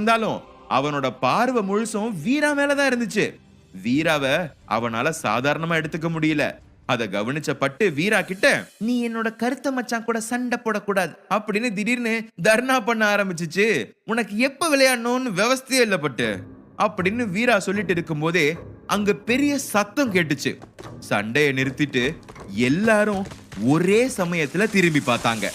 இருந்தாலும் அவனோட பார்வை முழுசும் வீரா மேலதான் இருந்துச்சு. வீராவை அவனால சாதாரணமா எடுத்துக்க முடியல. அத கவனிச்ச பட்டு வீரா கிட்ட நீ என்னோட கருத்த மச்சான் கூட சண்டை போடக்கூடாது. அப்படின்னு திடீர்னு தர்ணா பண்ண ஆரம்பிச்சிச்சு. உனக்கு எப்ப விளையாடணும்னு விவஸ்தையே இல்ல பட்டு. அப்படின்னு வீரா சொல்லிட்டு இருக்கும்போதே அங்க பெரிய சத்தம் கேட்டுச்சு. சண்டையை நிறுத்திட்டு எல்லாரும் ஒரே சமயத்துல திரும்பி பார்த்தாங்க.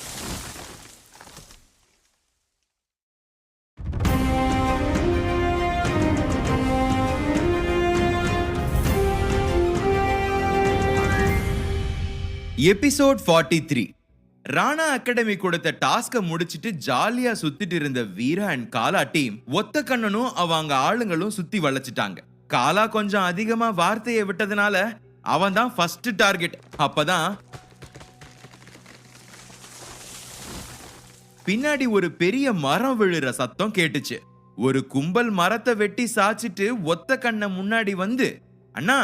எபிசோட் 43 த்ரீ ராணா அகாடமி கொடுத்த டாஸ்க முடிச்சிட்டு ஜாலியா சுத்திட்டு இருந்த வீரா அண்ட் காலா டீம் ஒத்த கண்ணனும் அவங்க ஆளுங்களும் சுத்தி வளைச்சிட்டாங்க. காலா கொஞ்சம் அதிகமா வார்த்தையை விட்டதுனால அவன் தான் ஃபர்ஸ்ட் டார்கெட் அப்பதான் பின்னாடி ஒரு பெரிய மரம் விழுற சத்தம் கேட்டுச்சு. ஒரு கும்பல் மரத்தை வெட்டி சாச்சிட்டு ஒத்த கண்ண முன்னாடி வந்து அண்ணா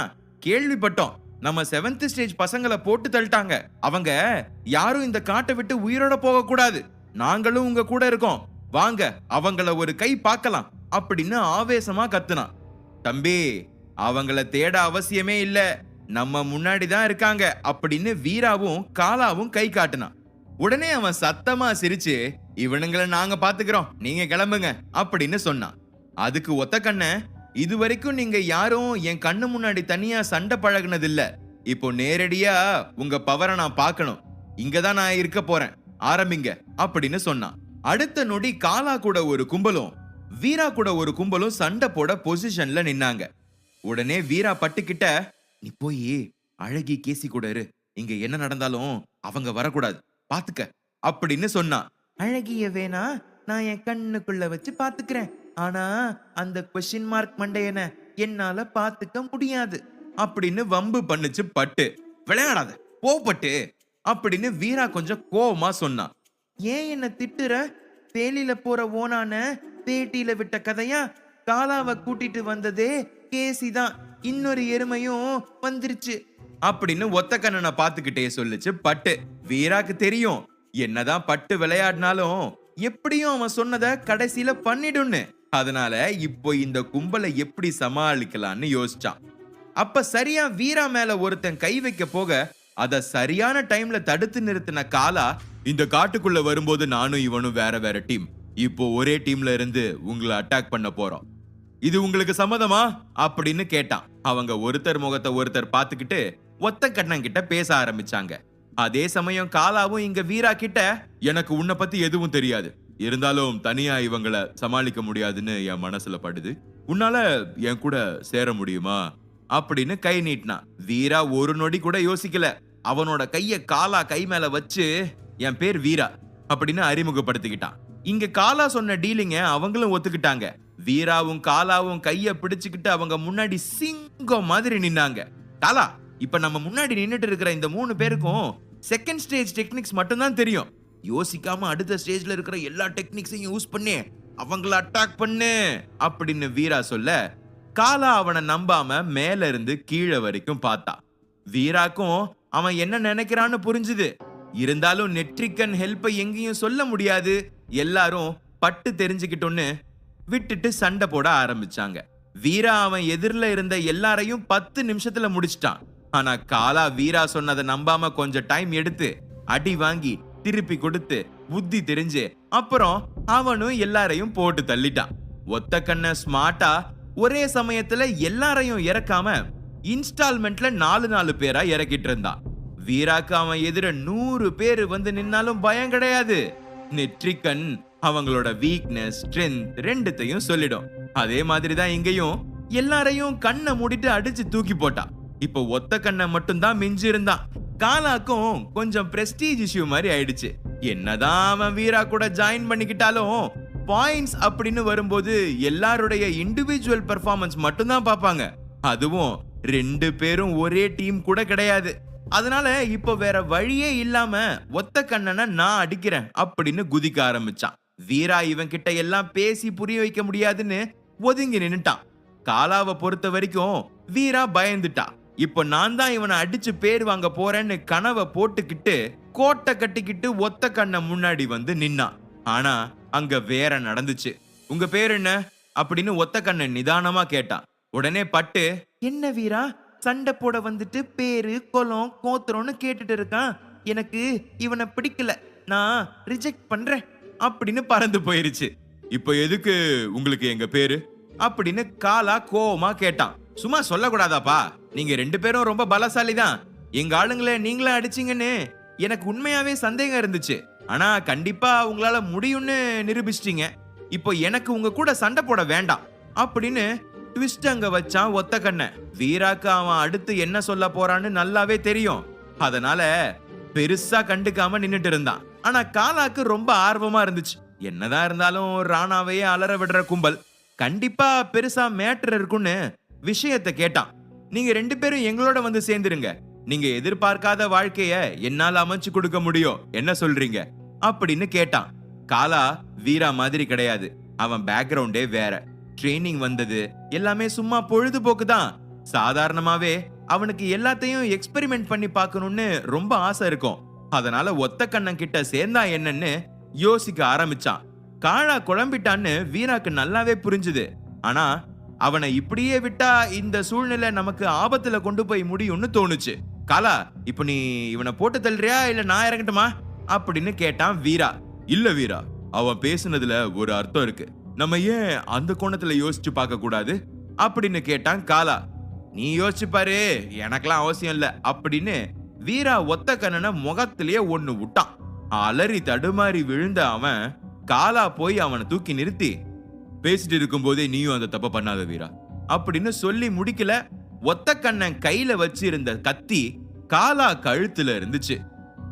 கேள்விப்பட்டோம். நம்ம செவன்த் ஸ்டேஜ் பசங்களை போட்டு தள்ளிட்டாங்க. அவங்க யாரும் இந்த காட்டை விட்டு உயிரோட போக கூடாது நாங்களும் உங்க கூட இருக்கோம். வாங்க அவங்கள ஒரு கை பார்க்கலாம். அப்படின்னு ஆவேசமா கத்துனான். தம்பி அவங்கள தேட அவசியமே இல்ல. நம்ம முன்னாடி தான் இருக்காங்க அப்படின்னு வீராவும் காலாவும் கை காட்டுனான். உடனே அவன் சத்தமா சிரிச்சு இவனுங்களை நாங்க பாத்துக்கிறோம். நீங்க கிளம்புங்க. அப்படின்னு சொன்னான். அதுக்கு ஒத்த கண்ண இது வரைக்கும் நீங்க யாரும் என் கண்ணு முன்னாடி தனியா சண்டை பழகுனதில்ல. இப்போ நேரடியா உங்க பவரை நான் பார்க்கணும். இங்க தான் நான் இருக்க போறேன். ஆரம்பிங்க அப்படின்னு சொன்னான். அடுத்த நொடி காலா கூட ஒரு கும்பலும் வீரா கூட ஒரு கும்பலும் சண்டை போட பொசிஷன்ல நின்னாங்க. உடனே வீரா பட்டுக்கிட்ட நீ போய் அழகி கேசி கூட இரு. இங்க என்ன நடந்தாலும் அவங்க வரக்கூடாது. பாத்துக்க அப்படின்னு சொன்னான். அழகிய வேணா நான் என் கண்ணுக்குள்ள வச்சு பாத்துக்கிறேன். ஆனா அந்த கொஸ்டின் மார்க் மண்டையன என்னால பாத்துக்க முடியாது. அப்படின்னு வம்பு பண்ணுச்சு பட்டு. விளையாடாத போப்பட்டு அப்படின்னு வீரா கொஞ்சம் கோவமா சொன்னான் ஏன் என்ன திட்டுற? தேலில போற ஓனான பேட்டியில விட்ட கதையா? காலாவை கூட்டிட்டு வந்ததே கேசி தான். இன்னொரு எருமையும் வந்துருச்சு. அப்படின்னு ஒத்த கண்ணனை பார்த்துக்கிட்டே சொல்லுச்சு பட்டு. வீராக்கு தெரியும். என்னதான் பட்டு விளையாடினாலும் எப்படியும் அவன் சொன்னதை கடைசியில பண்ணிடும்னு. அதனால இப்போ இந்த கும்பலை எப்படி சமாளிக்கலாம்னு யோசிச்சான். அப்ப சரியா வீரா மேல ஒருத்தன் கை வைக்க போக அத சரியான டைம்ல தடுத்து நிறுத்தின காலா இந்த காட்டுக்குள்ள வரும்போது நானும் இவனும் வேற வேற டீம். இப்போ ஒரே டீம்ல இருந்து உங்களை அட்டாக் பண்ண போறோம். இது உங்களுக்கு சம்மதமா? அப்படின்னு கேட்டான். அவங்க ஒருத்தர் முகத்தை ஒருத்தர் பார்த்துக்கிட்டு ஒத்த கண்ணன் கிட்ட பேச ஆரம்பிச்சாங்க. அதே சமயம் காலாவும் இங்க வீரா கிட்ட எனக்கு உன்னை பத்தி எதுவும் தெரியாது. இருந்தாலும் தனியா இவங்களை சமாளிக்க முடியாதுன்னு என் மனசுல படுது. உன்னால என் கூட சேர முடியுமா? அப்படின்னு கை நீட்டினான் வீரா ஒரு நொடி கூட யோசிக்கல. அவனோட கைய காலா கை மேல வச்சு என் பேர் வீரா அப்படின்னு அறிமுகப்படுத்திக்கிட்டான். இங்க காலா சொன்ன டீலிங்க அவங்களும் ஒத்துக்கிட்டாங்க. வீராவும் காலாவும் கைய பிடிச்சுக்கிட்டு அவங்க முன்னாடி சிங்கம் மாதிரி நின்னாங்க. காலா இப்ப நம்ம முன்னாடி நின்றுட்டு இருக்கிற இந்த மூணு பேருக்கும் செகண்ட் ஸ்டேஜ் டெக்னிக்ஸ் மட்டும்தான் தெரியும். யோசிக்காம அடுத்த ஸ்டேஜ்ல இருக்கிற எல்லா டெக்னிக்ஸையும் யூஸ் பண்ணி. அவங்கள அட்டாக் பண்ணு. அப்படின்னு வீரா சொல்ல காலா அவனை நம்பாம மேல இருந்து கீழே வரைக்கும் பார்த்தா. வீராக்கும் அவன் என்ன நினைக்கிறான்னு புரிஞ்சுது. இருந்தாலும் நெட்ரிக்கன் ஹெல்ப்பை எங்கேயும் சொல்ல முடியாது. எல்லாரும் பட்டு தெரிஞ்சுக்கிட்டோன்னு விட்டுட்டு சண்டை போட ஆரம்பிச்சாங்க. வீரா அவன் எதிரில் இருந்த எல்லாரையும் பத்து நிமிஷத்துல முடிச்சிட்டான். ஆனா காலா வீரா சொன்னதை நம்பாம கொஞ்சம் டைம் எடுத்து அடி வாங்கி திருப்பி கொடுத்து புத்தி தெரிஞ்சு அப்புறம் அவனும் எல்லாரையும் போட்டு தள்ளிட்டான். ஒத்த கண்ண ஸ்மார்ட்டா ஒரே சமயத்துல எல்லாரையும் இறக்காம இன்ஸ்டால்மெண்ட்ல நாலு நாலு பேரா இறக்கிட்டு இருந்தான். வீராக்கு அவன் எதிர நூறு பேர் வந்து நின்னாலும் பயம் கிடையாது. நெற்றிக்கண் அவங்களோட வீக்னஸ் ஸ்ட்ரென்த் ரெண்டுத்தையும் சொல்லிடும். அதே மாதிரி தான் இங்கேயும் எல்லாரையும் கண்ணை மூடிட்டு அடிச்சு தூக்கி போட்டான். இப்போ ஒத்த கண்ணை மட்டும்தான் மிஞ்சி இருந்தான் காலாக்கும் கொஞ்சம் பிரஸ்டீஜ் இஷ்யூ மாதிரி ஆயிடுச்சு. என்னதான் அவன் வீரா கூட ஜாயின் பண்ணிக்கிட்டாலும் பாயிண்ட்ஸ் அப்படின்னு வரும்போது எல்லாருடைய இண்டிவிஜுவல் பெர்ஃபார்மன்ஸ் மட்டும்தான் பார்ப்பாங்க. அதுவும் ரெண்டு பேரும் ஒரே டீம் கூட கிடையாது. அதனால இப்போ வேற வழியே இல்லாம ஒத்த கண்ணனை நான் அடிக்கிறேன் அப்படின்னு குதிக்க ஆரம்பிச்சான். வீரா இவன் கிட்ட எல்லாம் பேசி புரிய வைக்க முடியாதுன்னு ஒதுங்கி நின்னுட்டான். காலாவை பொறுத்த வரைக்கும் வீரா பயந்துட்டா. இப்போ நான் தான் இவனை அடிச்சு பேர் வாங்க போறேன்னு கனவை போட்டுக்கிட்டு கோட்டை கட்டிக்கிட்டு ஒத்த கண்ணை முன்னாடி வந்து நின்னான் ஆனா அங்க வேற நடந்துச்சு. உங்க பேர் என்ன? அப்படின்னு ஒத்த கண்ணை நிதானமா கேட்டான் உடனே பட்டு என்ன வீரா? சண்டை போட வந்துட்டு பேரு குலம் கோத்திரம்னு கேட்டுட்டு இருக்கான். எனக்கு இவனை பிடிக்கல. நான் ரிஜெக்ட் பண்றேன். அப்படின்னு பறந்து போயிருச்சு. இப்போ எதுக்கு உங்களுக்கு எங்க பேரு? அப்படின்னு காலா கோவமா கேட்டான். சும்மா சொல்லக்கூடாதாப்பா? நீங்க ரெண்டு பேரும் ரொம்ப பலசாலி தான் எங்க ஆளுங்களை நீங்களே அடிச்சீங்கன்னு எனக்கு உண்மையாவே சந்தேகம் இருந்துச்சு. ஆனா கண்டிப்பா உங்களால முடியும்னு நிரூபிச்சிட்டீங்க. இப்போ எனக்கு உங்க கூட சண்டை போட வேண்டாம். அப்படின்னு ட்விஸ்ட் அங்க வச்சான் ஒத்த கண்ண. வீராக்கு அவன் அடுத்து என்ன சொல்ல போறான்னு நல்லாவே தெரியும். அதனால பெருசா கண்டுக்காம நின்னுட்டு இருந்தான். ஆனா காலாக்கு ரொம்ப ஆர்வமா இருந்துச்சு. என்னதான் இருந்தாலும் ராணாவையே அலற விடுற கும்பல். கண்டிப்பா பெருசா மேட்டர் இருக்குன்னு விஷயத்தை கேட்டான். நீங்க ரெண்டு பேரும் எங்களோட வந்து சேர்ந்துருங்க. நீங்க எதிர்பார்க்காத வாழ்க்கைய என்னால அமைச்சு கொடுக்க முடியும். என்ன சொல்றீங்க? அப்படின்னு கேட்டான். காலா வீரா மாதிரி கிடையாது. அவன் பேக்ரவுண்டே வேற. ட்ரைனிங் வந்தது. எல்லாமே சும்மா பொழுதுபோக்கு தான். சாதாரணமாவே அவனுக்கு எல்லாத்தையும் எக்ஸ்பெரிமெண்ட் பண்ணி பார்க்கணும்னு ரொம்ப ஆசை இருக்கும். அதனால ஒத்த கண்ணன் கிட்ட சேர்ந்தா என்னன்னு யோசிக்க ஆரம்பிச்சான். காளா குழம்பிட்டான்னு வீராக்கு நல்லாவே புரிஞ்சுது. ஆனா அவனை இப்படியே விட்டா இந்த சூழ்நிலை நமக்கு ஆபத்துல கொண்டு போய் முடியும்னு தோணுச்சு. காலா இப்ப நீ இவனை போட்டு தள்ளுறியா? இல்ல நான் இறங்கட்டுமா? அப்படின்னு கேட்டான் வீரா. இல்ல வீரா அவன் பேசுனதுல ஒரு அர்த்தம் இருக்கு. நம்ம ஏன் அந்த கோணத்துல யோசிச்சு பார்க்க கூடாது? அப்படின்னு கேட்டான் காலா. நீ யோசிச்சு பாரு எனக்கெல்லாம் அவசியம் இல்ல அப்படின்னு வீரா ஒத்த கண்ணனை முகத்திலேயே ஒன்னு விட்டான். அலறி தடுமாறி விழுந்த அவன் காலா போய் அவனை தூக்கி நிறுத்தி பேசிட்டு இருக்கும்போதே நீயும் அந்த தப்ப பண்ணாத வீரா. அப்படின்னு சொல்லி முடிக்கல ஒத்த கண்ணன் கையில வச்சிருந்த கத்தி காலா கழுத்துல இருந்துச்சு.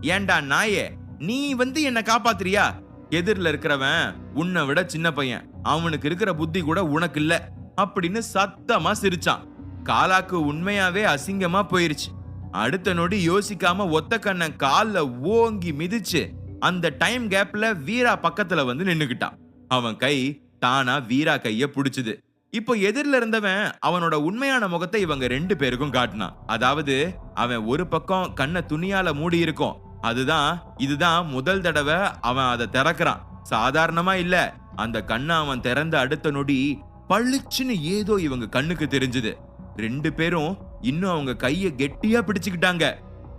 ஏன்டா நாயே நீ வந்து என்ன காப்பாத்துறியா? எதிரில் இருக்கிறவன் உன்னை விட சின்ன பையன். அவனுக்கு இருக்கிற புத்தி கூட உனக்கு இல்ல. அப்படின்னு சத்தமா சிரிச்சான். காலாக்கு உண்மையாவே அசிங்கமா போயிருச்சு. அடுத்த நொடி யோசிக்காம ஒத்த கண்ணன் காலில் ஓங்கி மிதிச்சு அந்த டைம் கேப்ல வீரா பக்கத்துல வந்து நின்னுக்கிட்டான். அவன் கை தானா வீரா கைய புடிச்சுது. இப்போ எதிரில இருந்தவன் அவனோட உண்மையான முகத்தை இவங்க ரெண்டு பேருக்கும் காட்டினான். அதாவது அவன் ஒரு பக்கம் கண்ணை துணியால மூடி இருக்கும். அதுதான் இதுதான் முதல் தடவை அவன் அதை திறக்கிறான். சாதாரணமா இல்ல அந்த கண்ணை அவன் திறந்த அடுத்த நொடி பளிச்சுன்னு ஏதோ இவங்க கண்ணுக்கு தெரிஞ்சது. ரெண்டு பேரும் இன்னும் அவங்க கைய கெட்டியா பிடிச்சுக்கிட்டாங்க.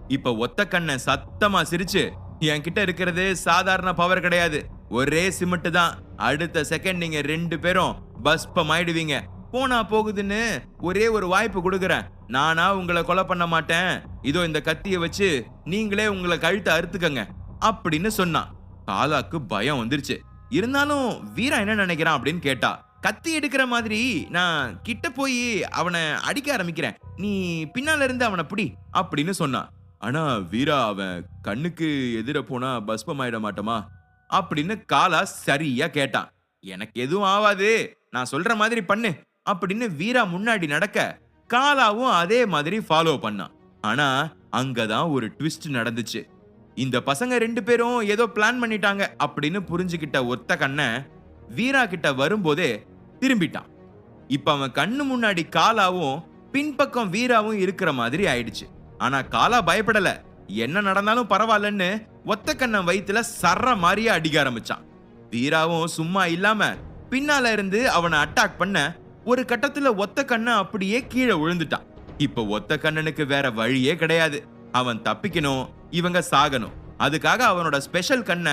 இப்ப ஒத்த கண்ணை சத்தமா சிரிச்சு என்கிட்ட இருக்கிறது சாதாரண பவர் கிடையாது. ஒரே சிமெண்ட் தான். அடுத்த செகண்ட் நீங்க ரெண்டு பேரும் பஸ்பம் ஆயிடுவீங்க போனா போகுதுன்னு ஒரே ஒரு வாய்ப்பு கொடுக்குறேன். நானா உங்களை கொலை பண்ண மாட்டேன். இதோ இந்த கத்தியை வச்சு நீங்களே உங்களை கழுத்தை அறுத்துக்கங்க. அப்படின்னு சொன்னான். காலாக்கு பயம் வந்துருச்சு. இருந்தாலும் வீரா என்ன நினைக்கிறான் அப்படின்னு கேட்டா கத்தி எடுக்கிற மாதிரி நான் கிட்ட போய் அவனை அடிக்க ஆரம்பிக்கிறேன். நீ பின்னால இருந்து அவனை பிடி அப்படின்னு சொன்னான். ஆனா வீரா அவன் கண்ணுக்கு எதிர போனா பஸ்பம் ஆயிட மாட்டோமா? அப்படின்னு காலா சரியா கேட்டான் எனக்கு எதுவும் ஆவாது. நான் சொல்ற மாதிரி பண்ணு. அப்படின்னு வீரா முன்னாடி நடக்க காலாவும் அதே மாதிரி ஃபாலோ பண்ணான் ஆனா அங்கதான் ஒரு ட்விஸ்ட் நடந்துச்சு. இந்த பசங்க ரெண்டு பேரும் ஏதோ பிளான் பண்ணிட்டாங்க அப்படின்னு புரிஞ்சுக்கிட்ட ஒத்த கண்ண வீரா கிட்ட வரும்போதே திரும்பிட்டான் இப்ப அவன் கண்ணு முன்னாடி காலாவும் பின்பக்கம் வீராவும் இருக்கிற மாதிரி ஆயிடுச்சு. ஆனா காலா பயப்படல. என்ன நடந்தாலும் பரவாயில்லன்னு ஒத்த கண்ணன் வயிற்றுல சர்ற மாதிரியே அடிக்க ஆரம்பிச்சான். வீராவும் சும்மா இல்லாம பின்னால இருந்து அவனை அட்டாக் பண்ண ஒரு கட்டத்துல ஒத்த கண்ணன் அப்படியே கீழே விழுந்துட்டான். இப்ப ஒத்த கண்ணனுக்கு வேற வழியே கிடையாது. அவன் தப்பிக்கணும் இவங்க சாகணும். அதுக்காக அவனோட ஸ்பெஷல் கண்ணை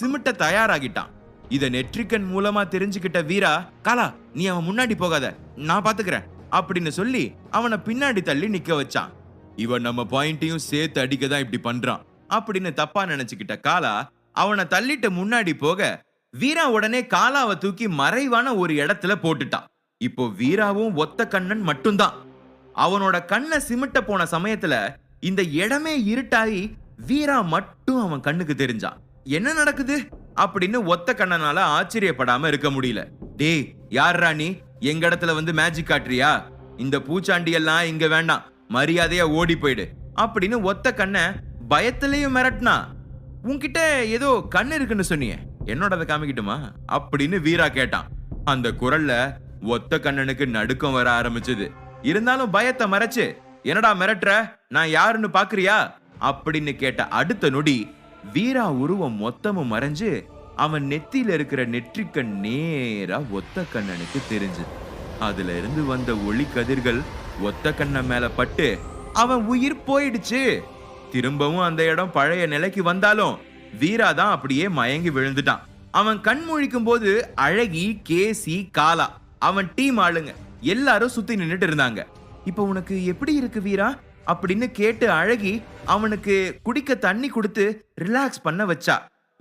சிமிட்ட தயாராகிட்டான். இத நெற்றிக்கண் மூலமா தெரிஞ்சுக்கிட்ட வீரா காலா நீ அவன் முன்னாடி போகாத நான் பாத்துக்கிறேன் அப்படின்னு சொல்லி அவனை பின்னாடி தள்ளி நிக்க வச்சான். இவன் நம்ம பாயிண்ட்டையும் சேர்த்து அடிக்க தான் இப்படி பண்றான். அப்படின்னு தப்பா நினைச்சுக்கிட்ட காலா அவனை தள்ளிட்டு முன்னாடி போக வீரா உடனே காலாவை தூக்கி மறைவான ஒரு இடத்துல போட்டுட்டான். இப்போ வீராவும் ஒத்த கண்ணன் மட்டும்தான். அவனோட கண்ணை சிமிட்ட போன சமயத்துல இந்த இடமே இருட்டாயி வீரா மட்டும் அவன் கண்ணுக்கு தெரிஞ்சான். என்ன நடக்குது? அப்படின்னு ஒத்த கண்ணனால ஆச்சரியப்படாம இருக்க முடியல. டேய் யார் ராணி எங்க இடத்துல வந்து மேஜிக் காட்டுறியா? இந்த பூச்சாண்டி எல்லாம் இங்க வேண்டாம். மரியாதையா ஓடி போயிடு அப்படின்னு ஒத்த கண்ணை பயத்திலையும் மிரட்டினா உன்கிட்ட ஏதோ கண் இருக்குன்னு சொன்னியே அதை காமிக்கட்டுமா? அப்படின்னு வீரா கேட்டான். அந்த குரல்ல ஒத்த கண்ணனுக்கு நடுக்கம் வர ஆரம்பிச்சது. இருந்தாலும் பயத்தை மறைச்சு என்னடா மிரட்டுற? நான் யாருன்னு பாக்குறியா? அப்படின்னு கேட்ட அடுத்த நொடி வீரா உருவம் மொத்தமும் மறைஞ்சு அவன் நெத்தியில இருக்கிற நெற்றிக்கண் நேரா ஒத்த கண்ணனுக்கு தெரிஞ்சு அதுல இருந்து வந்த ஒளி கதிர்கள் ஒத்த கண்ண மேல பட்டு அவன் உயிர் போயிடுச்சு. திரும்பவும் அந்த இடம் பழைய நிலைக்கு வந்தாலும் வீரா தான் அப்படியே மயங்கி விழுந்துட்டான். அவன் கண் முழிக்கும் போது அழகி கேசி காலா அவன் டீம் ஆளுங்க எல்லாரும் சுத்தி நின்றுட்டு இருந்தாங்க. இப்போ உனக்கு எப்படி இருக்கு வீரா? அப்படின்னு கேட்டு அழகி அவனுக்கு குடிக்க தண்ணி கொடுத்து ரிலாக்ஸ் பண்ண வச்சா.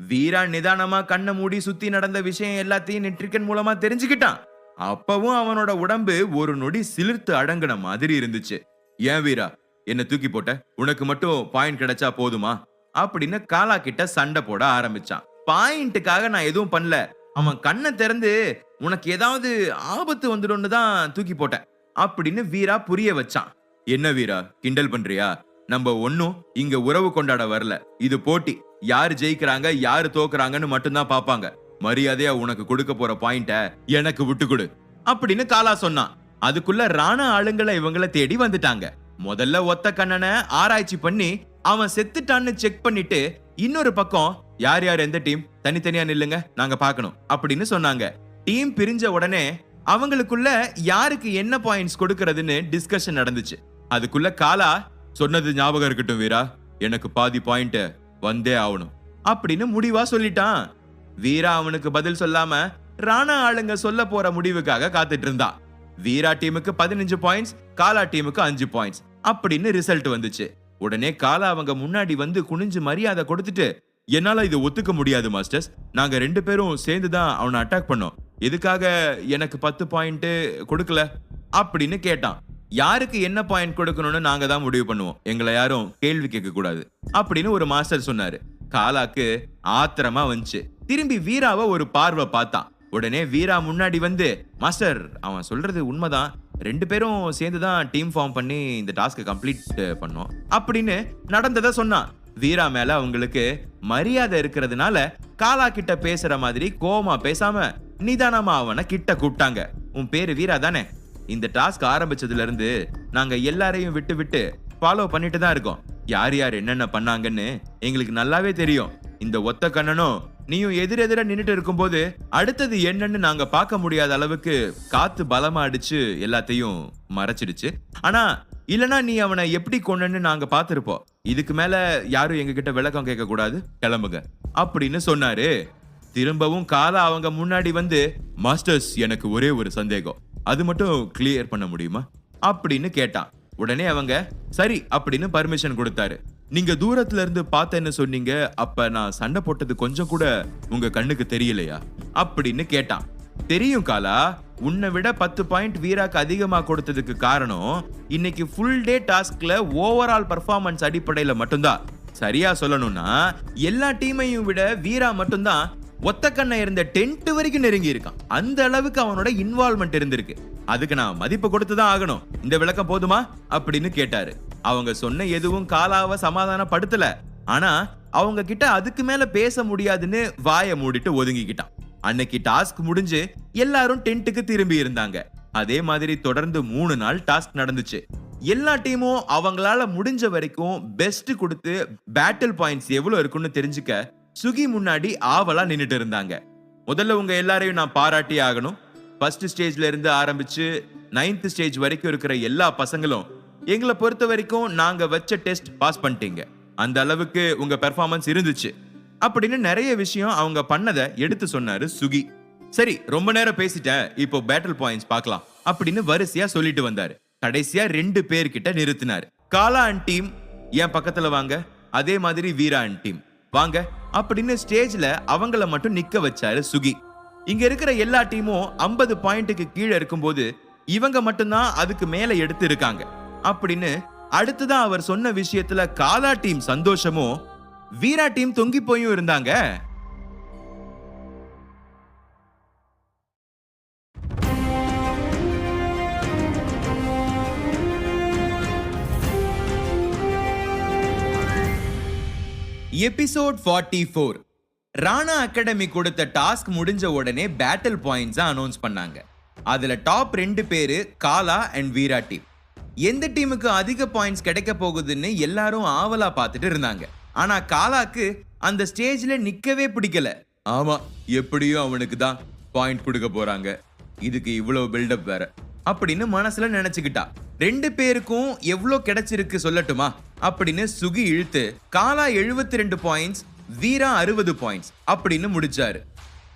வீரா நிதானமா கண்ணை மூடி சுத்தி நடந்த விஷயம் எல்லாத்தையும் நெற்றிக்கன் மூலமா தெரிஞ்சுக்கிட்டான். அப்பவும் அவனோட உடம்பு ஒரு நொடி சிலிர்த்து அடங்குன மாதிரி இருந்துச்சு. ஏன் வீரா என்ன தூக்கி போட்ட? உனக்கு மட்டும் பாயிண்ட் கிடைச்சா போதுமா? அப்படின்னு காலா கிட்ட சண்டை போட ஆரம்பிச்சான். பாயிண்ட்டுக்காக நான் எதுவும் பண்ணல. அவன் கண்ணை திறந்து உனக்கு ஏதாவது ஆபத்து வந்துடும்னு தான் தூக்கி போட்டேன். அப்படின்னு வீரா புரிய வச்சான். என்ன வீரா கிண்டல் பண்றியா? நம்ம ஒன்னும் இங்க உறவு கொண்டாட வரல. இது போட்டி. யாரு ஜெயிக்கிறாங்க யாரு தோக்குறாங்கன்னு மட்டும்தான் பாப்பாங்க. மரியாதையா உனக்கு கொடுக்க போற பாயிண்ட எனக்கு விட்டு கொடு அப்படின்னு காலா சொன்னான் அதுக்குள்ள ராணா ஆளுங்களை இவங்கள தேடி வந்துட்டாங்க. முதல்ல ஒத்த கண்ணனை ஆராய்ச்சி பண்ணி அவன் செத்துட்டான்னு செக் பண்ணிட்டு இன்னொரு பக்கம் யார் யார் எந்த டீம் தனித்தனியா நில்லுங்க நாங்க பார்க்கணும் அப்படின்னு சொன்னாங்க. டீம் பிரிஞ்ச உடனே அவங்களுக்குள்ள யாருக்கு என்ன பாயிண்ட்ஸ் கொடுக்கறதுன்னு டிஸ்கஷன் நடந்துச்சு. அதுக்குள்ள காலா சொன்னது ஞாபகம் இருக்கட்டும் வீரா எனக்கு பாதி பாயிண்ட் வந்தே ஆகணும் அப்படின்னு முடிவா சொல்லிட்டான். வீரா அவனுக்கு பதில் சொல்லாம ராணா ஆளுங்க சொல்ல போற முடிவுக்காக காத்துட்டு இருந்தான் வீரா டீமுக்கு பதினஞ்சு பாயிண்ட்ஸ் காலா டீமுக்கு அஞ்சு பாயிண்ட்ஸ் அப்படின்னு ரிசல்ட் வந்துச்சு. உடனே காலா அவங்க முன்னாடி வந்து குனிஞ்சு மரியாதை கொடுத்துட்டு என்னால இதை ஒத்துக்க முடியாது மாஸ்டர்ஸ் நாங்க ரெண்டு பேரும் சேர்ந்து தான் அவனை அட்டாக் பண்ணோம். எதுக்காக எனக்கு பத்து பாயிண்ட் கொடுக்கல? அப்படின்னு கேட்டான். யாருக்கு என்ன பாயிண்ட் கொடுக்கணும்னு நாங்க தான் முடிவு பண்ணுவோம். எங்களை யாரும் கேள்வி கேட்க கூடாது அப்படின்னு ஒரு மாஸ்டர் சொன்னாரு. காலாக்கு ஆத்திரமா வந்துச்சு. திரும்பி வீராவை ஒரு பார்வை பார்த்தான். உடனே வீரா முன்னாடி வந்து மாஸ்டர் அவன் சொல்றது உண்மைதான். ரெண்டு பேரும் சேர்ந்து தான் டீம் ஃபார்ம் பண்ணி இந்த டாஸ்க்கை கம்ப்ளீட் பண்ணோம். அப்படின்னு நடந்ததை சொன்னான். வீரா மேல அவங்களுக்கு மரியாதை இருக்கிறதுனால காலா கிட்ட பேசுற மாதிரி கோமா பேசாம நிதானமா அவனை கிட்ட கூப்பிட்டாங்க. உன் பேரு வீரா தானே? இந்த டாஸ்க் ஆரம்பிச்சதுல இருந்து நாங்க எல்லாரையும் விட்டு விட்டு ஃபாலோ பண்ணிட்டு தான் இருக்கோம். யார் யார் என்னென்ன பண்ணாங்கன்னு எங்களுக்கு நல்லாவே தெரியும். இந்த ஒத்த கண்ணனும் நீயும் எதிரெதிர நின்றுட்டு இருக்கும்போது அடுத்தது என்னன்னு நாங்க பார்க்க முடியாத அளவுக்கு காத்து பலமா அடிச்சு எல்லாத்தையும் மறைச்சிடுச்சு. ஆனா இல்லனா நீ அவனை எப்படி கொண்டன்னு நாங்க பார்த்துருப்போம். இதுக்கு மேல யாரும் எங்ககிட்ட விளக்கம் கேட்க கூடாது கிளம்புங்க. அப்படின்னு சொன்னாரு. திரும்பவும் காலா அவங்க முன்னாடி வந்து மாஸ்டர்ஸ் எனக்கு ஒரே ஒரு சந்தேகம். அது மட்டும் கிளியர் பண்ண முடியுமா? அப்படின்னு கேட்டான் உடனே அவங்க சரி அப்படின்னு பர்மிஷன் கொடுத்தாரு. நீங்க தூரத்துல இருந்து பார்த்தேன்னு சொன்னீங்க? அப்ப நான் சண்டை போட்டது கொஞ்சம் கூட உங்க கண்ணுக்கு தெரியலையா? அப்படின்னு கேட்டான். தெரியும் காலா உன்னை விட பத்து பாயிண்ட் வீராக்கு அதிகமா கொடுத்ததுக்கு காரணம் இன்னைக்கு ஃபுல் டே டாஸ்க்ல ஓவரால் பர்ஃபார்மன்ஸ் அடிப்படையில மட்டும்தான். சரியா சொல்லணும்னா எல்லா டீமையும் விட வீரா மட்டும்தான் ஒத்த கண்ணை இருந்த டென்ட் வரைக்கும் நெருங்கி இருக்கான். அந்த அளவுக்கு அவனோட இன்வால்மெண்ட் இருந்திருக்கு. அதுக்கு நான் மதிப்பு கொடுத்து தான் ஆகணும். இந்த விளக்கம் போதுமா? அப்படின்னு கேட்டாரு. அவங்க சொன்ன எதுவும் காலாவ சமாதானப்படுத்தல. ஆனா அவங்க கிட்ட அதுக்கு மேல பேச முடியாதுன்னு வாயை மூடிட்டு ஒதுங்கிக்கிட்டான். அன்னைக்கு டாஸ்க் முடிஞ்சு எல்லாரும் டென்ட்டுக்கு திரும்பி இருந்தாங்க. அதே மாதிரி தொடர்ந்து மூணு நாள் டாஸ்க் நடந்துச்சு. எல்லா டீமும் அவங்களால முடிஞ்ச வரைக்கும் பெஸ்ட் கொடுத்து பேட்டில் பாயிண்ட்ஸ் எவ்வளவு இருக்குன்னு தெரிஞ்சுக்க சுகி முன்னாடி ஆவலா நின்னுட்டு இருந்தாங்க. முதல்ல உங்க எல்லாரையும் நான் பாராட்டி ஆகணும். ஃபர்ஸ்ட் ஸ்டேஜ்ல இருந்து ஆரம்பிச்சு நைன்த் ஸ்டேஜ் வரைக்கும் இருக்கிற எல்லா பசங்களும் எங்களை பொறுத்த வரைக்கும் நாங்க வச்ச டெஸ்ட் பாஸ் பண்ணிட்டீங்க. அந்த அளவுக்கு உங்க பெர்ஃபார்மன்ஸ் இருந்துச்சு. அப்படின்னு நிறைய விஷயம் அவங்க பண்ணதை எடுத்து சொன்னாரு சுகி. சரி ரொம்ப நேரம் பேசிட்டேன். இப்போ பேட்டில் பாயிண்ட்ஸ் பார்க்கலாம். அப்படின்னு வரிசையா சொல்லிட்டு வந்தாரு. கடைசியா ரெண்டு பேர்கிட்ட நிறுத்தினாரு. காலா அண்ட் டீம் என் பக்கத்துல வாங்க. அதே மாதிரி வீரா அண்ட் டீம் வாங்க. அப்படின்னு ஸ்டேஜ்ல அவங்கள மட்டும் நிக்க வச்சாரு சுகி. இங்க இருக்கிற எல்லா டீமும் 50 பாயிண்ட்டுக்கு கீழே இருக்கும்போது இவங்க மட்டும்தான் அதுக்கு மேல எடுத்து இருக்காங்க அப்படின்னு அடுத்துதான் அவர் சொன்ன விஷயத்துல காலா டீம் சந்தோஷமும் வீரா டீம் தொங்கி போயும் இருந்தாங்க. Episode forty four Rana academy கொடுத்த டாஸ்க் முடிஞ்ச உடனே பேட்டில் பாயிண்ட்ஸ் அனௌன்ஸ் பண்ணாங்க. அதுல டாப் ரெண்டு பேரு காலா அண்ட் வீரா டீம். எந்த டீமுக்கு அதிக பாயிண்ட்ஸ் கிடைக்க போகுதுன்னு எல்லாரும் ஆவலா பார்த்துட்டு இருந்தாங்க. ஆனா காலாக்கு அந்த ஸ்டேஜ்ல நிக்கவே பிடிக்கல. ஆமா எப்படியும் அவனுக்கு தான் பாயிண்ட் கொடுக்க போறாங்க. இதுக்கு இவ்வளவு பில்டப் வேற. அப்படின்னு மனசுல நினைச்சுக்கிட்டா. ரெண்டு பேருக்கும் எவ்வளோ கிடைச்சிருக்கு சொல்லட்டுமா? அப்படின்னு சுகி இழுத்து காலா 72 ரெண்டு பாயிண்ட்ஸ் வீரா அறுபது பாயிண்ட்ஸ் அப்படின்னு முடிச்சாரு.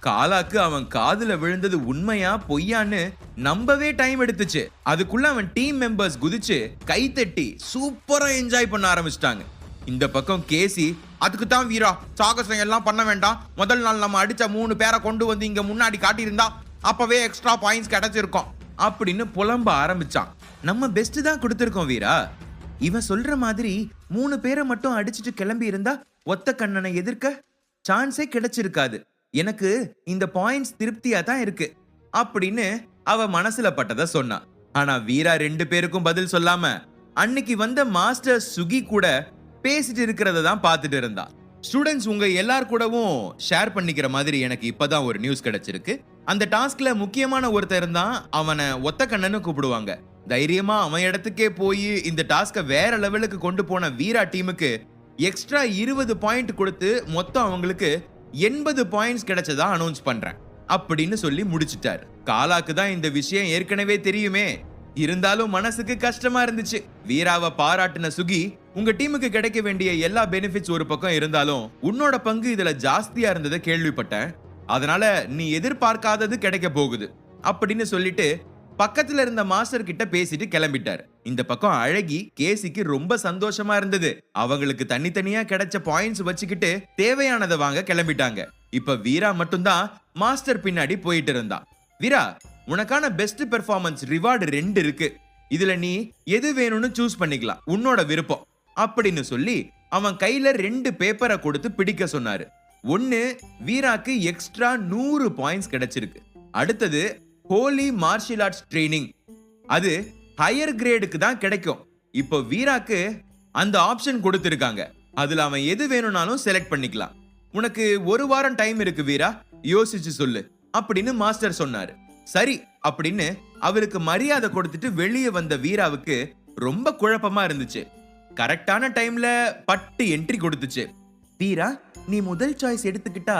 காலாக்கு அவன் காதுல விழுந்தது உண்மையா பொய்யான்னு நம்பவே டைம் எடுத்துச்சு. அதுக்குள்ள அவன் டீம் மெம்பர்ஸ் குதிச்சு கை தட்டி சூப்பரா என்ஜாய் பண்ண ஆரம்பிச்சிட்டாங்க. இந்த பக்கம் கேசி அதுக்கு தான் வீரா சாகசம் எல்லாம் பண்ண வேண்டாம். முதல் நாள் நம்ம அடிச்ச மூணு பேரை கொண்டு வந்து இங்க முன்னாடி காட்டியிருந்தா அப்பவே எக்ஸ்ட்ரா பாயிண்ட்ஸ் கிடைச்சிருக்கோம். அப்படின்னு புலம்ப ஆரம்பிச்சான். நம்ம பெஸ்ட் தான் கொடுத்துருக்கோம் வீரா. இவன் சொல்ற மாதிரி மூணு பேரை மட்டும் அடிச்சிட்டு கிளம்பி இருந்தா ஒத்த கண்ணனை எதிர்க்க சான்ஸே கிடைச்சிருக்காது. எனக்கு இந்த பாயிண்ட்ஸ் திருப்தியா தான் இருக்கு அப்படின்னு அவ மனசுல பட்டத சொன்னா. ஆனா வீரா ரெண்டு பேருக்கும் பதில் சொல்லாம அன்னைக்கு வந்த மாஸ்டர் சுகி கூட பேசிட்டு இருக்கிறத தான் பார்த்துட்டு இருந்தா. ஸ்டூடெண்ட்ஸ் உங்க எல்லார் கூடவும் ஷேர் பண்ணிக்கிற மாதிரி எனக்கு இப்பதான் ஒரு நியூஸ் கிடைச்சிருக்கு. அந்த டாஸ்க்ல முக்கியமான ஒருத்தர் இருந்தான் அவனை ஒத்த கண்ணன்னு கூப்பிடுவாங்க. தைரியமா அவன் இடத்துக்கே போய் இந்த டாஸ்கை வேற லெவலுக்கு கொண்டு போன வீரா டீமுக்கு எக்ஸ்ட்ரா இருபது பாயிண்ட் கொடுத்து மொத்தம் அவங்களுக்கு எண்பது பாயிண்ட்ஸ் கிடைச்சதா அனௌன்ஸ் பண்றேன். அப்படின்னு சொல்லி முடிச்சிட்டாரு. காலாக்கு தான் இந்த விஷயம் ஏற்கனவே தெரியுமே. இருந்தாலும் மனசுக்கு கஷ்டமா இருந்துச்சு. வீராவை பாராட்டின சுகி உங்க டீமுக்கு கிடைக்க வேண்டிய எல்லா பெனிஃபிட்ஸ் ஒரு பக்கம் இருந்தாலும் உன்னோட பங்கு இதுல ஜாஸ்தியா இருந்ததை கேள்விப்பட்டேன். அதனால நீ எதிர்பார்க்காதது கிடைக்க போகுது. அப்படின்னு சொல்லிட்டு பக்கத்துல இருந்த மாஸ்டர் கிட்ட பேசிட்டு கிளம்பிட்டார். இந்த பக்கம் அழகி கேசிக்கு ரொம்ப சந்தோஷமா இருந்தது. அவங்களுக்கு தனித்தனியா கிடைச்ச பாயிண்ட்ஸ் வச்சுக்கிட்டு தேவையானதை வாங்க கிளம்பிட்டாங்க. இப்ப வீரா மட்டும்தான் மாஸ்டர் பின்னாடி போயிட்டு இருந்தா. வீரா உனக்கான பெஸ்ட் பெர்ஃபார்மன்ஸ் ரிவார்டு ரெண்டு இருக்கு. இதுல நீ எது வேணும்னு சூஸ் பண்ணிக்கலாம். உன்னோட விருப்பம். அப்படின்னு சொல்லி அவன் கையில ரெண்டு பேப்பரை கொடுத்து பிடிக்க சொன்னாரு. ஒன்னு வீராக்கு எக்ஸ்ட்ரா நூறு பாயிண்ட்ஸ் கிடைச்சிருக்கு. அடுத்தது ஹோலி மார்ஷியல் ஆர்ட்ஸ் ட்ரைனிங் அது ஹையர் கிரேடுக்கு தான் கிடைக்கும். இப்போ வீராக்கு அந்த ஆப்ஷன் கொடுத்துருக்காங்க. அதுல அவன் எது வேணும்னாலும் செலக்ட் பண்ணிக்கலாம். உனக்கு ஒரு வாரம் டைம் இருக்கு வீரா யோசிச்சு சொல்லு அப்படின்னு மாஸ்டர் சொன்னாரு. சரி அப்படின்னு அவருக்கு மரியாதை கொடுத்துட்டு வெளியே வந்த வீராவுக்கு ரொம்ப குழப்பமா இருந்துச்சு. கரெக்டான டைம்ல பட்டு என்ட்ரி கொடுத்துச்சு. வீரா நீ முதல் சாய்ஸ் எடுத்துக்கிட்டா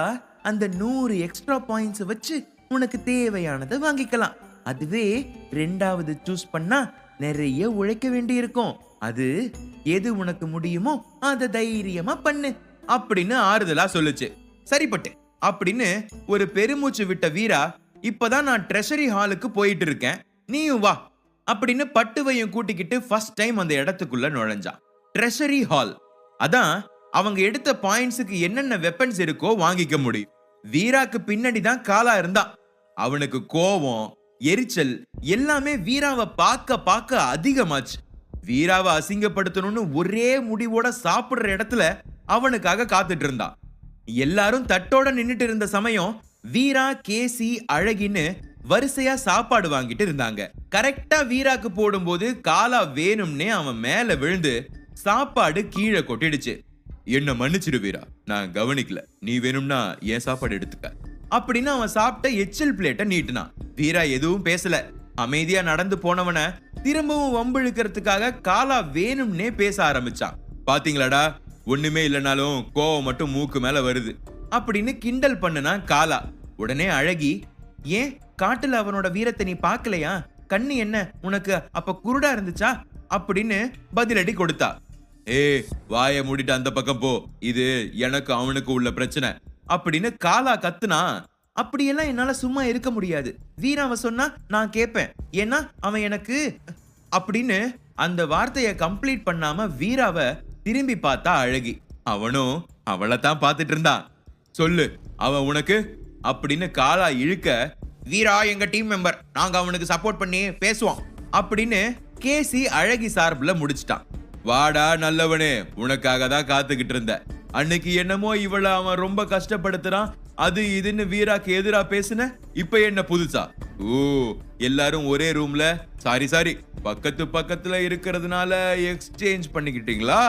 அந்த நூறு எக்ஸ்ட்ரா பாயிண்ட்ஸ் வச்சு உனக்கு தேவையானதை வாங்கிக்கலாம். அதுவே ரெண்டாவது சூஸ் பண்ணா நிறைய உழைக்க வேண்டியிருக்கும். அது எது உனக்கு முடியுமோ அதை தைரியமா பண்ணு அப்படின்னு ஆறுதலா சொல்லுச்சு. சரிப்பட்டு. அப்படின்னு ஒரு பெருமூச்சு விட்ட வீரா இப்பதான் நான் ட்ரெஷரி ஹாலுக்கு போயிட்டு இருக்கேன். நீயும் வா அப்படின்னு பட்டுவையும் கூட்டிக்கிட்டு ஃபர்ஸ்ட் டைம் அந்த இடத்துக்குள்ள நுழைஞ்சான் ட்ரெஷரி ஹால் அதான் அவங்க எடுத்த பாயிண்ட்ஸுக்கு என்னென்ன வெப்பன்ஸ் இருக்கோ வாங்கிக்க முடியும். வீராக்கு பின்னாடி தான் காலா இருந்தான் அவனுக்கு கோவம் எரிச்சல் எல்லாமே வீராவை பார்க்க பார்க்க அதிகமாச்சு. வீராவை அசிங்கப்படுத்தணும்னு ஒரே முடிவோட சாப்பிடுற இடத்துல அவனுக்காக காத்துட்டு இருந்தான். எல்லாரும் தட்டோட நின்னுட்டு இருந்த சமயம் வீரா கேசி அழகின்னு வரிசையா சாப்பாடு வாங்கிட்டு இருந்தாங்க. கரெக்டா வீராக்கு போடும்போது காலா வேணும்னே அவன் மேல விழுந்து சாப்பாடு கீழே கொட்டிடுச்சு. என்ன மன்னிச்சிடு வீரா நான் கவனிக்கல. நீ வேணும்னா என் சாப்பாடு எடுத்துக்க. அப்படின்னு அவன் சாப்பிட்ட எச்சில் பிளேட்டை நீட்டினான். வீரா எதுவும் பேசல. அமைதியா நடந்து போனவன திரும்பவும் வம்பிழுக்கிறதுக்காக காலா வேணும்னே பேச ஆரம்பிச்சான். பாத்தீங்களாடா ஒண்ணுமே இல்லைனாலும் கோவம் மட்டும் மூக்கு மேல வருது. அப்படின்னு கிண்டல் பண்ணுனா காலா. உடனே அழகி ஏன்? காட்டுல அவனோட வீரத்தை நீ பார்க்கலையா? கண்ணு என்ன? உனக்கு அப்ப குருடா இருந்துச்சா? அப்படின்னு பதிலடி கொடுத்தா. ஏ வாய மூடிட்டு அந்த பக்கம் போ. இது எனக்கு அவனுக்கு உள்ள பிரச்சனை. அப்படின்னு காலா கத்துனா அப்படியெல்லாம் என்னால சும்மா இருக்க முடியாது. வீராவை சொன்னா நான் கேட்பேன் ஏன்னா அவன் எனக்கு அப்படின்னு அந்த வார்த்தையை கம்ப்ளீட் பண்ணாம வீராவ திரும்பி பார்த்தா அழகி. அவனும் அவளை தான் பார்த்துட்டு இருந்தான் சொல்லு அவன் உனக்கு? அப்படின்னு காலா இழுக்க வீரா எங்க டீம் மெம்பர் நாங்க அவனுக்கு சப்போர்ட் பண்ணி பேசுவோம். அப்படின்னு கேசி அழகி சார்புல முடிச்சிட்டான். வாடா நல்லவனே. உனக்காக தான் காத்துக்கிட்டு இருந்தேன். அன்னைக்கு என்னமோ இவளை அவன் ரொம்ப கஷ்டப்படுத்துறான். அது இதுன்னு வீராக்கு எதிரா பேசுன? இப்ப என்ன புதுசா? ஓ எல்லாரும் ஒரே ரூம்ல? Sorry sorry. பக்கத்து பக்கத்துல இருக்கிறதுனால எக்ஸ்சேஞ்ச் பண்ணிக்கிட்டீங்களா?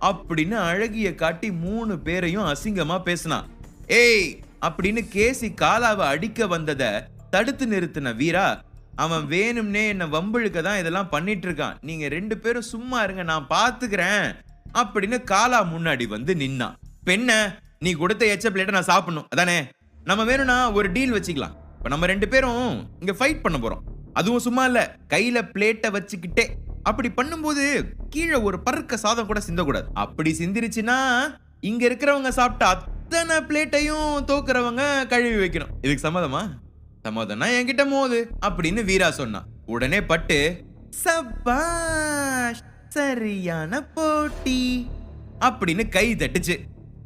அப்படின்னு அழகிய காட்டி மூணு பேரையும் அசிங்கமா பேசினான் ஏய் அப்படின்னு கேசி காலாவை அடிக்க வந்தத தடுத்து நிறுத்தின வீரா அவன் வேணும்னே என்ன வம்பிழுக்க தான் இதெல்லாம் பண்ணிட்டு இருக்கான். நீங்க ரெண்டு பேரும் சும்மா இருங்க நான் பாத்துக்கிறேன். அப்படின்னு காலா முன்னாடி வந்து நின்னான் பெண்ண நீ கொடுத்த எச்ச பிளேட்டை நான் சாப்பிடணும். அதானே? நம்ம வேணும்னா ஒரு டீல் வச்சுக்கலாம். இப்போ நம்ம ரெண்டு பேரும் இங்க ஃபைட் பண்ண போறோம். அதுவும் சும்மா இல்ல கையில பிளேட்டை வச்சுக்கிட்டே. அப்படி பண்ணும்போது கீழே ஒரு பருக்க சாதம் கூட சிந்தக்கூடாது. அப்படி சிந்திருச்சுன்னா இங்க இருக்கிறவங்க சாப்பிட்ட அத்தனை பிளேட்டையும் தோக்குறவங்க கழுவி வைக்கணும். இதுக்கு சம்மதமா? சம்மதம்னா என்கிட்ட மோது அப்படின்னு வீரா சொன்னான் உடனே பட்டு சபாஷ்! சரியான போட்டி. அப்படின்னு கை தட்டுச்சு.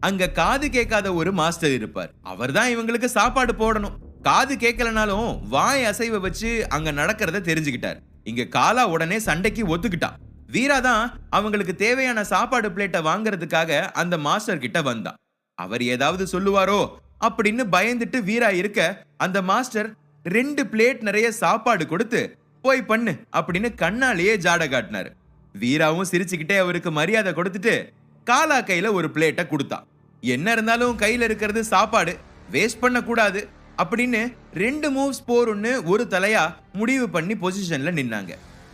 அங்க காது கேட்காத ஒரு மாஸ்டர் இருப்பார். அவர்தான் இவங்களுக்கு சாப்பாடு போடணும். காது கேட்கலனாலும் வாய் அசைவ வச்சு அங்க நடக்கிறத தெரிஞ்சுக்கிட்டார். இங்க காலா உடனே சண்டைக்கு ஒத்துக்கிட்டான். வீரா தான் அவங்களுக்கு தேவையான சாப்பாடு பிளேட்டை வாங்குறதுக்காக அந்த மாஸ்டர் கிட்ட வந்தான். அவர் ஏதாவது சொல்லுவாரோ அப்படின்னு பயந்துட்டு வீரா இருக்க அந்த மாஸ்டர் ரெண்டு பிளேட் நிறைய சாப்பாடு கொடுத்து போய் பண்ணு அப்படின்னு கண்ணாலேயே ஜாட காட்டினாரு. வீராவும் சிரிச்சுக்கிட்டே அவருக்கு மரியாதை கொடுத்துட்டு காலா கையில ஒரு பிளேட்டை கொடுத்தான் என்ன இருந்தாலும் கையில இருக்கிறது சாப்பாடு வேஸ்ட் பண்ண கூடாது அப்படின்னு ரெண்டு மூவ்ஸ் போருன்னு ஒரு தலையா முடிவு பண்ணி பொசிஷன்ல நின்னாங்க.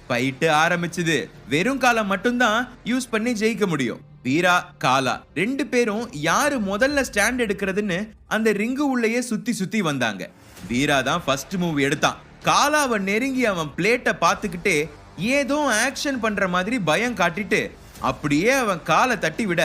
ஃபைட்டு ஆரம்பிச்சது. வெறும் காலம் மட்டும்தான் யூஸ் பண்ணி ஜெயிக்க முடியும். வீரா காலா ரெண்டு பேரும் யாரு முதல்ல ஸ்டாண்ட் எடுக்கிறதுன்னு அந்த ரிங்கு உள்ளேயே சுத்தி சுத்தி வந்தாங்க. வீரா தான் ஃபர்ஸ்ட் மூவ் எடுத்தான். காலாவை நெருங்கி அவன் பிளேட்டை பார்த்துக்கிட்டே ஏதோ ஆக்ஷன் பண்ற மாதிரி பயம் காட்டிட்டு அப்படியே அவன் காலை தட்டி விட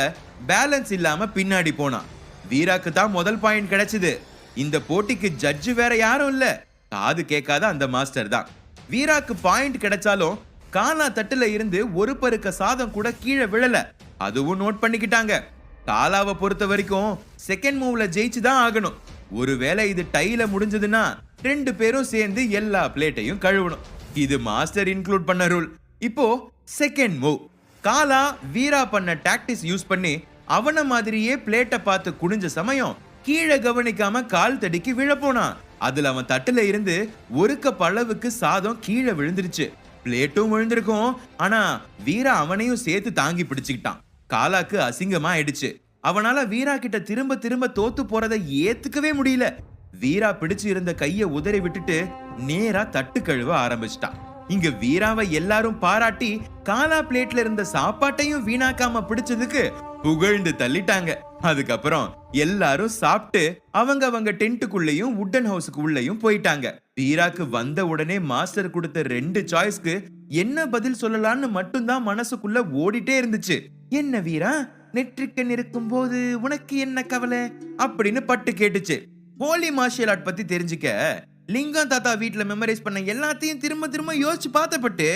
பேலன்ஸ் இல்லாம பின்னாடி போனான். வீராக்கு தான் முதல் பாயிண்ட் கிடைச்சது. இந்த போட்டிக்கு ஜட்ஜு வேற யாரும் இல்ல. காது கேட்காத அந்த மாஸ்டர் தான். வீராக்கு பாயிண்ட் கிடைச்சாலும் காலா தட்டுல இருந்து ஒரு பருக்க சாதம் கூட கீழே விழல. அதுவும் நோட் பண்ணிக்கிட்டாங்க. காலாவை பொறுத்த வரைக்கும் செகண்ட் மூவ்ல ஜெயிச்சு தான் ஆகணும். ஒருவேளை இது டைல முடிஞ்சதுன்னா ரெண்டு பேரும் சேர்ந்து எல்லா பிளேட்டையும் கழுவணும். இது மாஸ்டர் இன்க்ளூட் பண்ண ரூல் இப்போ செகண்ட் மூவ் காலா வீரா பண்ண டாக்டிஸ் யூஸ் பண்ணி அவன மாதிரியே பிளேட்டை பார்த்து குனிஞ்ச சமயம் கீழே கவனிக்காம கால் தடிக்கு விழ போனான். அதுல அவன் தட்டுல இருந்து ஒரு கப் அளவுக்கு சாதம் கீழே விழுந்துருச்சு. பிளேட்டும் விழுந்திருக்கும். ஆனா வீரா அவனையும் சேர்த்து தாங்கி பிடிச்சுக்கிட்டான். காலாக்கு அசிங்கமா ஆயிடுச்சு அவனால வீரா கிட்ட திரும்ப திரும்ப தோத்து போறதை ஏத்துக்கவே முடியல. வீரா பிடிச்சு இருந்த கைய உதறி விட்டுட்டு நேரா தட்டு கழுவ ஆரம்பிச்சிட்டான் இங்க வீராவை எல்லாரும் பாராட்டி காலா பிளேட்ல இருந்த சாப்பாட்டையும் வீணாக்காம பிடிச்சதுக்கு புகழ்ந்து தள்ளிட்டாங்க. அதுக்கப்புறம் எல்லாரும் சாப்பிட்டு அவங்க அவங்க டென்ட்டுக்குள்ளேயும் உட்டன் ஹவுஸுக்கு உள்ளேயும் போயிட்டாங்க. வீராக்கு வந்த உடனே மாஸ்டர் கொடுத்த ரெண்டு சாய்ஸ்க்கு என்ன பதில் சொல்லலாம்னு மட்டும்தான் மனசுக்குள்ள ஓடிட்டே இருந்துச்சு. என்ன வீரா நெற்றிக்கண் இருக்கும் போது உனக்கு என்ன கவலை? அப்படின்னு பட்டு கேட்டுச்சு. ஹோலி மார்ஷியல் ஆர்ட் பத்தி தெரிஞ்சுக்க லிங்கம் தாத்தா வீட்டில் மெமரைஸ் பண்ண எல்லாத்தையும் திரும்ப திரும்ப யோசிச்சு பார்த்தப்பட்டு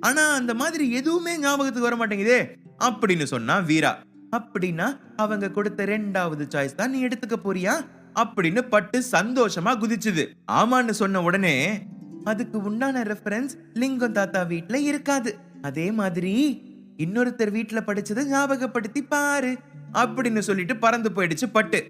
ஆனா அந்த மாதிரி எதுவுமே ஞாபகத்துக்கு வர மாட்டேங்குதே அப்படின்னு சொன்னா வீரா. அப்படின்னா அவங்க கொடுத்த ரெண்டாவது சாய்ஸ் தான் நீ எடுத்துக்க போறியா? அப்படின்னு பட்டு சந்தோஷமா குதிச்சுது. ஆமான்னு சொன்ன உடனே அதுக்கு உண்டான ரெஃபரன்ஸ் லிங்கம் தாத்தா வீட்ல இருக்காது. அதே மாதிரி இன்னொருத்தர் வீட்ல படிச்சதை ஞாபகப்படுத்தி பாரு அப்படின்னு சொல்லிட்டு பறந்து போயிடுச்சு பட்டு.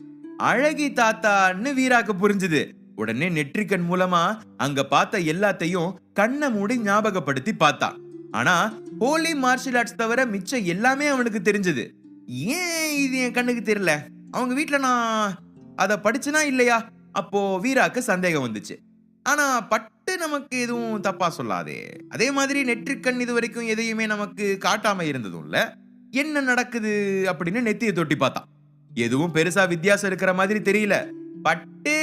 அழகி தாத்தான்னு வீராக்கு புரிஞ்சுது. உடனே நெற்றிக்கண் மூலமா அங்க பார்த்த எல்லாத்தையும் கண்ணை மூடி ஞாபகப்படுத்தி பார்த்தான் ஆனா ஹோலி மார்ஷியல் ஆர்ட்ஸ் தவிர மிச்சம் எல்லாமே அவனுக்கு தெரிஞ்சது. ஏன் இது என் கண்ணுக்கு தெரியல? அவங்க வீட்டுல நான் அதை படிச்சுனா இல்லையா? அப்போ வீராக்கு சந்தேகம் வந்துச்சு. ஆனா பட்டு நமக்கு எதுவும் தப்பா சொல்லாதே. அதே மாதிரி நெற்றிக்கண் இது வரைக்கும் எதையுமே நமக்கு காட்டாம இருந்ததும் இல்ல. என்ன நடக்குது அப்படின்னு நெத்தியை தொட்டி பார்த்தான் எதுவும் பெருசா வித்தியாசம் இருக்கிற மாதிரி தெரியல. பட்டு!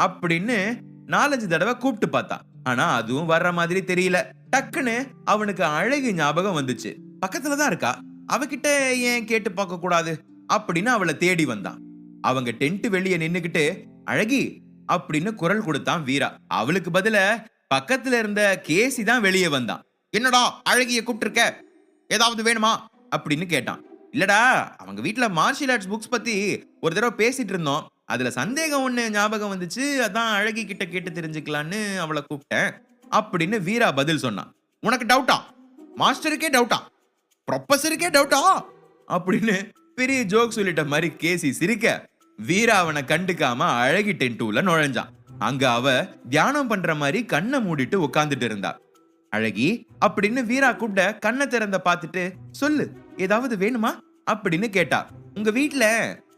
அப்படின்னு நாலஞ்சு தடவை கூப்பிட்டு பார்த்தான் ஆனா அதுவும் வர்ற மாதிரி தெரியல. டக்குன்னு அவனுக்கு அழகு ஞாபகம் வந்துச்சு. பக்கத்துல தான் இருக்கா. அவகிட்ட ஏன் கேட்டு பார்க்க கூடாது? அப்படின்னு அவளை தேடி வந்தான். அவங்க டென்ட் வெளியே நின்னுக்கிட்டு அழகி அப்படின்னு குரல் கொடுத்தான் வீரா. அவளுக்கு பதில பக்கத்துல இருந்த கேசி தான் வெளியே வந்தான். என்னடா அழகிய கூப்பிட்டுருக்க? ஏதாவது வேணுமா? அப்படின்னு கேட்டான். இல்லடா அவங்க வீட்டுல மார்ஷியல் ஆர்ட்ஸ் புக்ஸ் பத்தி ஒரு தடவை பேசிட்டு இருந்தோம். அதில் சந்தேகம் ஒன்று ஞாபகம் வந்துச்சு. அதான் அழகி கிட்ட கேட்டு தெரிஞ்சுக்கலான்னு அவளை கூப்பிட்டேன். அப்படின்னு வீரா பதில் சொன்னான் உனக்கு டவுட்டா மாஸ்டருக்கே டவுட்டா ப்ரொஃபஸருக்கே டவுட்டா அப்படின்னு பெரிய ஜோக் சொல்லிட்ட மாதிரி கேசி சிரிக்க வீரா அவனை கண்டுக்காம அழகி டென்டூல நுழைஞ்சான் அங்க அவ தியானம் பண்ற மாதிரி கண்ணை மூடிட்டு உட்காந்துட்டு இருந்தா. அழகி அப்படின்னு வீரா கூப்பிட்ட கண்ணை திறந்த பார்த்துட்டு சொல்லு ஏதாவது வேணுமா? அப்படின்னு கேட்டா. உங்க வீட்டுல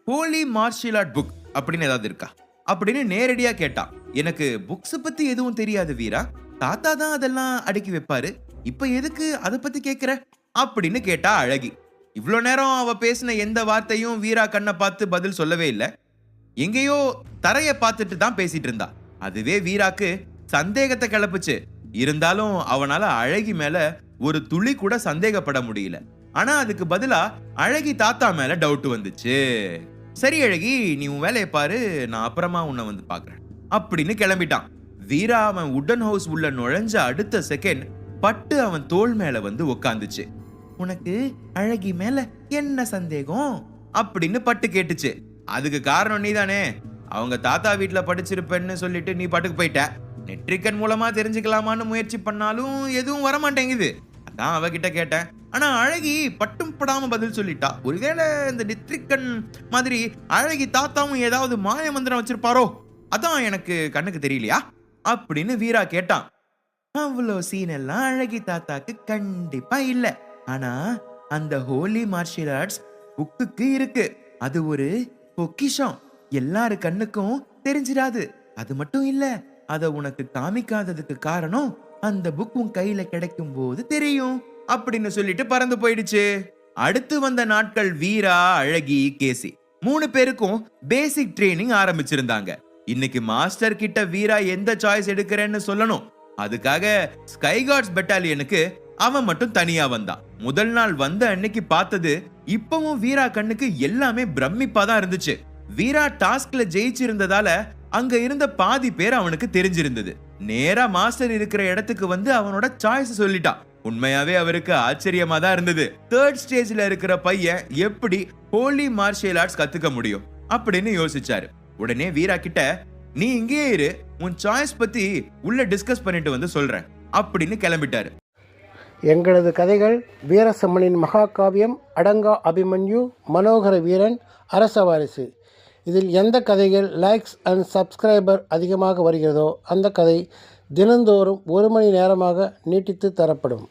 ஹோலி மார்ஷியல் ஆர்ட் புக் அப்படின்னு ஏதாவது இருக்கா? அப்படின்னு நேரடியா கேட்டா எனக்கு புக்ஸ் பத்தி எதுவும் தெரியாது வீரா. தாத்தா தான் அதெல்லாம் அடுக்கி வைப்பாரு. இப்ப எதுக்கு அதை பத்தி கேக்குற? அப்படின்னு கேட்டா அழகி. இவ்வளோ நேரம் அவ பேசின எந்த வார்த்தையும் வீரா கண்ணை பார்த்து பதில் சொல்லவே இல்லை. எங்கேயோ தரைய பார்த்துட்டு தான் பேசிட்டு இருந்தா. அதுவே வீராக்கு சந்தேகத்தை கிளப்புச்சு. இருந்தாலும் அவனால அழகி மேல ஒரு துளி கூட சந்தேகப்பட முடியல. ஆனா அதுக்கு பதிலா அழகி தாத்தா மேல டவுட் வந்துச்சு. சரி அழகி நீ உன் வேலையை பாரு நான் அப்புறமா உன்னை வந்து பார்க்குறேன். அப்படின்னு கிளம்பிட்டான். வீரா அவன் உடன் ஹவுஸ் உள்ள நுழைஞ்ச அடுத்த செகண்ட் பட்டு அவன் தோல் மேல வந்து உக்காந்துச்சு. உனக்கு அழகி மேல என்ன சந்தேகம்? அப்படின்னு பட்டு கேட்டுச்சு. அதுக்கு காரணம் நீதானே. அவங்க தாத்தா வீட்டில் படிச்சிருப்பேன்னு சொல்லிட்டு நீ பாட்டுக்கு போயிட்ட. நெட்ரிக்கன் மூலமா தெரிஞ்சுக்கலாமான்னு முயற்சி பண்ணாலும் எதுவும் வர மாட்டேங்குது அதான் அவகிட்ட கேட்டேன். ஆனா அழகி பட்டும் படாம பதில் சொல்லிட்டா. ஒருவேளை இந்த நித்ரிக்கன் மாதிரி அழகி தாத்தாவும் ஏதாவது மாய மந்திரம் வச்சிருப்பாரோ? அதான் எனக்கு கண்ணுக்கு தெரியலையா? அப்படின்னு வீரா கேட்டான் அவ்வளோ சீன் எல்லாம் அழகி தாத்தாக்கு கண்டிப்பா இல்ல. ஆனா அந்த ஹோலி மார்ஷியல் ஆர்ட்ஸ் புக்குக்கு இருக்கு. அது ஒரு பொக்கிஷம். எல்லாரு கண்ணுக்கும் தெரிஞ்சிடாது. அது மட்டும் இல்ல அதை உனக்கு காமிக்காததுக்கு காரணம் அந்த புக் உன் கையில கிடைக்கும் போது தெரியும். அப்படின்னு சொல்லிட்டு பறந்து போயிடுச்சு. அடுத்து வந்த நாட்கள் வீரா அழகி கேசி. மூணு பேருக்கும் பேசிக் ட்ரைனிங் ஆரம்பிச்சிருந்தாங்க. இன்னைக்கு மாஸ்டர் கிட்ட வீரா எந்த சாய்ஸ் எடுக்கிறேன்னு சொல்லணும். அதுக்காக ஸ்கைகார்ட்ஸ் பெட்டாலியனுக்கு அவன் மட்டும் தனியா வந்தான். முதல் நாள் வந்த அன்னைக்கு பார்த்தது இப்பவும் வீரா கண்ணுக்கு எல்லாமே பிரமிப்பா தான் இருந்துச்சு. வீரா டாஸ்க்ல ஜெயிச்சிருந்ததால அங்க இருந்த பாதி பேர் அவனுக்கு தெரிஞ்சிருந்தது. நேரா மாஸ்டர் இருக்கிற இடத்துக்கு வந்து அவனோட சாய்ஸ் சொல்லிட்டான். உண்மையாவே அவருக்கு ஆச்சரியமா தான் இருந்தது. தேர்ட் ஸ்டேஜ்ல இருக்கிற பையன் எப்படி ஹோலி மார்ஷியல் ஆர்ட்ஸ் கத்துக்க முடியும் அப்படின்னு யோசிச்சாரு. உடனே வீரா கிட்ட நீ இங்கேயே இரு உன் சாய்ஸ் பத்தி உள்ள டிஸ்கஸ் பண்ணிட்டு வந்து சொல்றேன் அப்படின்னு கிளம்பிட்டாரு. எங்களது கதைகள் வீரசம்மனின் மகாகாவியம் அடங்கா அபிமன்யு மனோகர வீரன் அரச வாரிசு. இதில் எந்த கதைகள் லைக்ஸ் அண்ட் சப்ஸ்கிரைபர் அதிகமாக வருகிறதோ அந்த கதை தினந்தோறும் ஒரு மணி நேரமாக நீட்டித்து தரப்படும்.